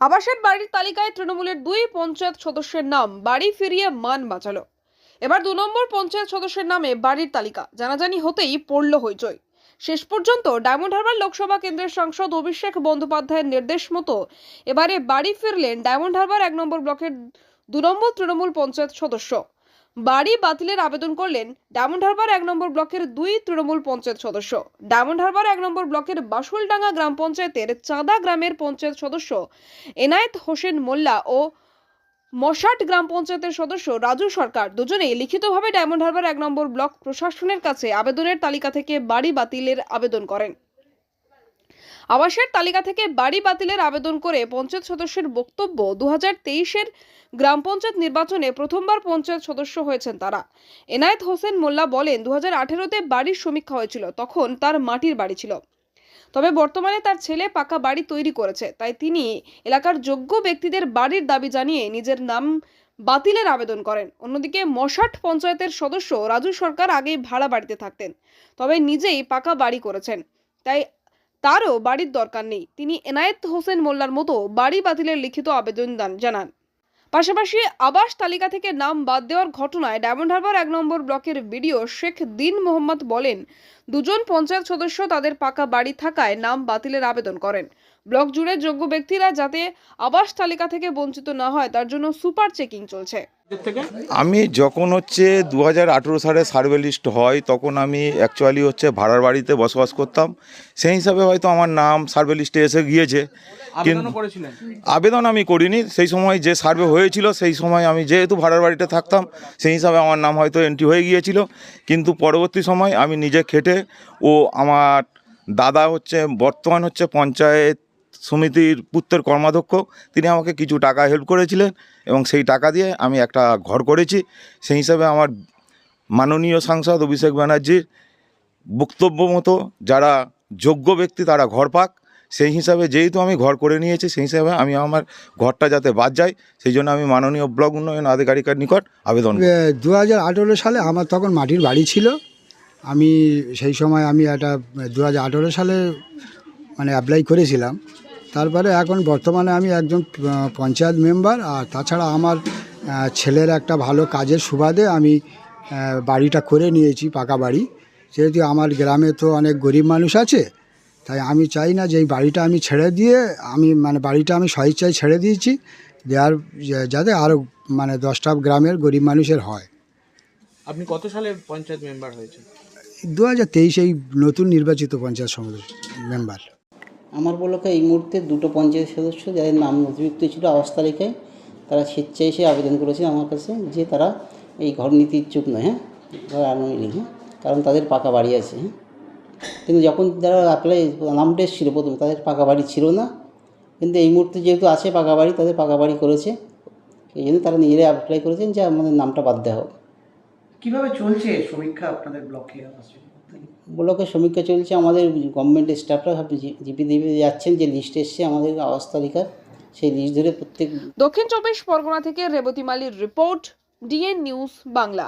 আবাসের বাড়ির তালিকায় তৃণমূলের দুই পঞ্চায়েত সদস্যের নাম, বাড়ি ফিরিয়ে মান বাঁচালো। এবার দু নম্বর পঞ্চায়েত সদস্যের নামে বাড়ির তালিকা, জানাজানি হতেই পড়ল হইচই। শেষ পর্যন্ত ডায়মন্ড হারবার লোকসভা কেন্দ্রের সাংসদ অভিষেক বন্দ্যোপাধ্যায়ের নির্দেশ মতো এবারে বাড়ি ফিরলেন ডায়মন্ড হারবার এক নম্বর ব্লকের দু নম্বর তৃণমূল পঞ্চায়েত সদস্য। বাড়ি বাতিলের আবেদন করলেন ডায়মন্ড হারবার এক নম্বর ব্লকের দুই তৃণমূল পঞ্চায়েত সদস্য। ডায়মন্ড হারবার এক নম্বর ব্লকের বাসুলডাঙ্গা গ্রাম পঞ্চায়েতের চাঁদা গ্রামের পঞ্চায়েত সদস্য এনায়েত হোসেন মোল্লা ও মশাট গ্রাম পঞ্চায়েতের সদস্য রাজু সরকার দুজনেই লিখিতভাবে ডায়মন্ড হারবার এক নম্বর ব্লক প্রশাসনের কাছে আবেদনের তালিকা থেকে বাড়ি বাতিলের আবেদন করেন। আবাসের তালিকা থেকে বাড়ি বাতিলের আবেদন করে পঞ্চায়েত সদস্যের বক্তব্য দু হাজার গ্রাম পঞ্চায়েত নির্বাচনে প্রথমবার পঞ্চায়েত সদস্য হয়েছেন তারা। এনায়েত হোসেন মোল্লা বলেন দু হাজার বাড়ির সমীক্ষা হয়েছিল, তখন তার মাটির বাড়ি ছিল। তবে বর্তমানে তার ছেলে পাকা বাড়ি তৈরি করেছে, তাই তিনি এলাকার যোগ্য ব্যক্তিদের বাড়ির দাবি জানিয়ে নিজের নাম বাতিলের আবেদন করেন। অন্যদিকে মশাট পঞ্চায়েতের সদস্য রাজু সরকার আগেই ভাড়া বাড়িতে থাকতেন, তবে নিজেই পাকা বাড়ি করেছেন। তাই তারও বাড়ির দরকার নেই। তিনি এনায়েত হোসেন মোল্লার মতো বাড়ি বাতিলের লিখিত আবেদন দান- জানান। পাশাপাশি আবাস তালিকা থেকে নাম বাদ দেওয়ার ঘটনায় ডায়মন্ড হারবার এক নম্বর ব্লকের বিডিও শেখ দিন মোহাম্মদ বলেন, দুজন পঞ্চায়েত সদস্য তাদের পাকা বাড়ি থাকায় নাম বাতিলের আবেদন করেন। ব্লক জুড়ে যোগ্য ব্যক্তিরা যাতে আবাস তালিকা থেকে বঞ্চিত না হয়, তার জন্য সুপার চেকিং চলছে। আমি যখন হচ্ছে দু হাজার আঠেরো সালে সার্ভে লিস্ট হয় তখন আমি অ্যাকচুয়ালি হচ্ছে ভাড়ার বাড়িতে বসবাস করতাম। সেই হিসাবে হয়তো আমার নাম সার্ভে লিস্টে এসে গিয়েছে। কিন্তু আবেদন আমি করিনি। সেই সময় যে সার্ভে হয়েছিল সেই সময় আমি যেহেতু ভাড়ার বাড়িতে থাকতাম সেই হিসাবে আমার নাম হয়তো এন্ট্রি হয়ে গিয়েছিল। কিন্তু পরবর্তী সময় আমি নিজে খেটে ও আমার দাদা হচ্ছে বর্তমান হচ্ছে পঞ্চায়েত সমিতির পুত্রের কর্মাধ্যক্ষ, তিনি আমাকে কিছু টাকা হেল্প করেছিলেন এবং সেই টাকা দিয়ে আমি একটা ঘর করেছি। সেই হিসাবে আমার মাননীয় সাংসদ অভিষেক ব্যানার্জির বক্তব্য মতো যারা যোগ্য ব্যক্তি তারা ঘর পাক। সেই হিসাবে যেহেতু আমি ঘর করে নিয়েছি, সেই হিসাবে আমি আমার ঘরটা যাতে বাদ যায়, সেই জন্য আমি মাননীয় ব্লক উন্নয়ন আধিকারিকের নিকট আবেদন দু হাজার আঠেরো সালে আমার তখন মাটির বাড়ি ছিল। আমি সেই সময় আমি একটা দু হাজার আঠেরো সালে মানে অ্যাপ্লাই করেছিলাম। তারপরে এখন বর্তমানে আমি একজন পঞ্চায়েত মেম্বার আর তাছাড়া আমার ছেলের একটা ভালো কাজের সুবাদে আমি বাড়িটা করে নিয়েছি পাকা বাড়ি। যেহেতু আমার গ্রামে তো অনেক গরিব মানুষ আছে তাই আমি চাই না যে এই বাড়িটা আমি ছেড়ে দিয়ে আমি মানে বাড়িটা আমি স্বেচ্ছায় ছেড়ে দিয়েছি দেওয়ার যাতে আরও মানে দশটা গ্রামের গরিব মানুষের হয়। আপনি কত সালে পঞ্চায়েত মেম্বার হয়েছেন? দু হাজার তেইশে এই নতুন নির্বাচিত পঞ্চায়েত সমিতির মেম্বার। আমার ব্লকে এই মুহূর্তে দুটো পঞ্চায়েত সদস্য যাদের নাম নথিভুক্ত ছিল আবাস তালিকায় তারা স্বেচ্ছায় এসে আবেদন করেছে আমার কাছে যে তারা এই ঘর নীতি ইচ্ছুক নয় হ্যাঁ? হ্যাঁ? কারণ তাদের পাকা বাড়ি আছে হ্যাঁ? কিন্তু যখন যারা অ্যাপ্লাই নামটা এসেছিল প্রথমে, তাদের পাকা বাড়ি ছিল না। কিন্তু এই মুহূর্তে যেহেতু আছে পাকা বাড়ি, তাদের পাকা বাড়ি করেছে। এই জন্য তারা নিজেরাই অ্যাপ্লাই করেছেন যে আমাদের নামটা বাদ দেওয়া হোক। কীভাবে চলছে সমীক্ষা আপনাদের ব্লকে? ব্লকে সমীক্ষা চলছে, আমাদের গভর্নমেন্টের স্টাফরা জিপি দিপি যাচ্ছেন, যে লিস্ট এসছে, আমাদের আবাস তালিকার সেই লিস্ট ধরে প্রত্যেক দক্ষিণ চব্বিশ পরগনা থেকে রেবতী মালির রিপোর্ট ডিএন নিউজ বাংলা।